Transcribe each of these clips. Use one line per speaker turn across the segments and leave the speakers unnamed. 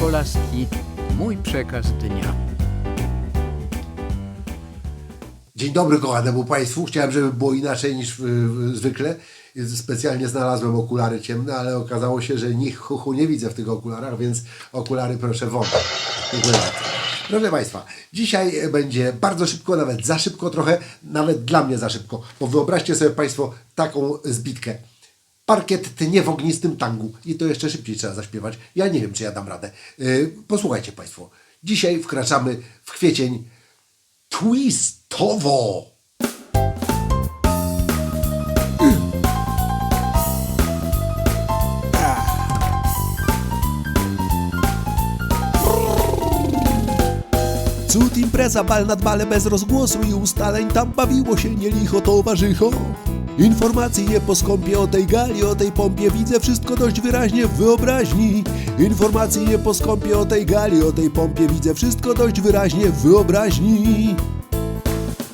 Kolaski, mój przekaz dnia.
Dzień dobry kochanemu Państwu. Chciałem, żeby było inaczej niż y, y, zwykle. Specjalnie znalazłem okulary ciemne, ale okazało się, że nikt chuchu nie widzę w tych okularach, więc okulary proszę bardzo. Proszę Państwa, dzisiaj będzie bardzo szybko, nawet za szybko trochę, nawet dla mnie za szybko, bo wyobraźcie sobie Państwo taką zbitkę. Parkiet nie w ognistym tangu. I to jeszcze szybciej trzeba zaśpiewać. Ja nie wiem, czy ja dam radę. Yy, posłuchajcie Państwo. Dzisiaj wkraczamy w kwiecień twistowo.
Cud impreza, bal nad bale bez rozgłosu i ustaleń Tam bawiło się nie licho towarzycho Informacje po skąpie o tej gali, o tej pompie Widzę wszystko dość wyraźnie w wyobraźni Informacje po skąpie o tej gali, o tej pompie Widzę wszystko dość wyraźnie w wyobraźni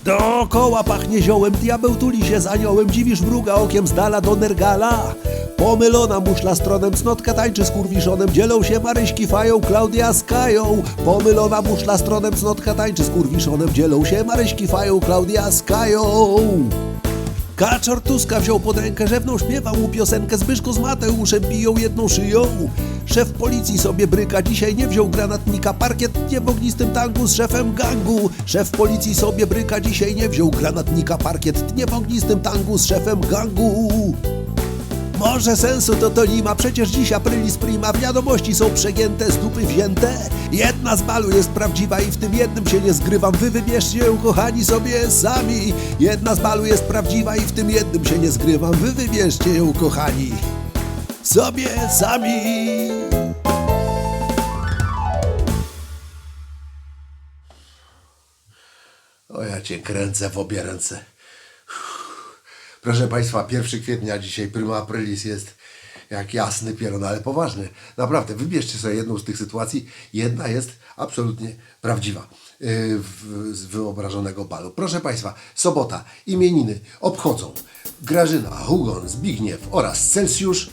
Dookoła pachnie ziołem, diabeł tuli się z aniołem, dziwisz mruga okiem z dala do nergala. Pomylona muszla stronem, cnotka tańczy z kurwiszonem, dzielą się Maryśki fają, Klaudia z Kają. Pomylona muszla stronem, cnotka tańczy z kurwiszonem, dzielą się Maryśki fają, Klaudia z Kają. Kaczor Tuska wziął pod rękę rzewną, śpiewał mu piosenkę Zbyszko z Mateuszem biją jedną szyją. Szef policji sobie bryka, dzisiaj nie wziął granatnika, parkiet nie w ognistym tangu z szefem gangu. Szef policji sobie bryka, dzisiaj nie wziął granatnika, parkiet nie w ognistym tangu z szefem gangu. Może sensu to to nie ma, przecież dziś aprilis prima, wiadomości są przegięte, z dupy wzięte. Jedna z balu jest prawdziwa i w tym jednym się nie zgrywam, wy wybierzcie ją kochani sobie sami. Jedna z balu jest prawdziwa i w tym jednym się nie zgrywam, wy wybierzcie ją kochani sobie sami.
O ja cię kręcę w obie ręce. Proszę Państwa, 1 kwietnia dzisiaj, prima aprilis jest jak jasny pieron, ale poważny. Naprawdę, wybierzcie sobie jedną z tych sytuacji. Jedna jest absolutnie prawdziwa yy, z wyobrażonego balu. Proszę Państwa, sobota, imieniny obchodzą Grażyna, Hugon, Zbigniew oraz Celsjusz,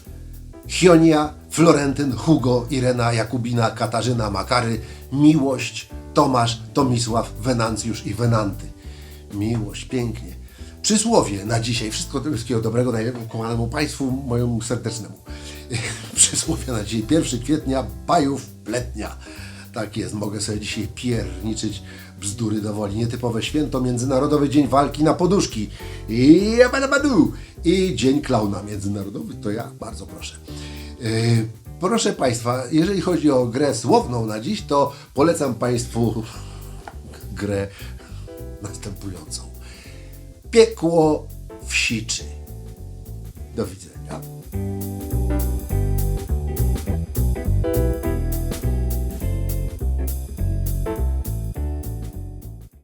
Hionia, Florentyn, Hugo, Irena, Jakubina, Katarzyna, Makary, Miłość, Tomasz, Tomisław, Wenancjusz i Wenanty. Miłość, pięknie. Przysłowie na dzisiaj. Wszystko, wszystkiego dobrego najlepszemu kochanemu Państwu, mojemu serdecznemu. Przysłowie na dzisiaj. 1 kwietnia, pajów pletnia. Tak jest, mogę sobie dzisiaj pierniczyć bzdury do woli. Nietypowe święto, Międzynarodowy Dzień Walki na Poduszki. I jabadabadu. I Dzień Klauna Międzynarodowy, to ja bardzo proszę. Yy, proszę Państwa, jeżeli chodzi o grę słowną na dziś, to polecam Państwu grę następującą. Piekło w siczy. Do widzenia.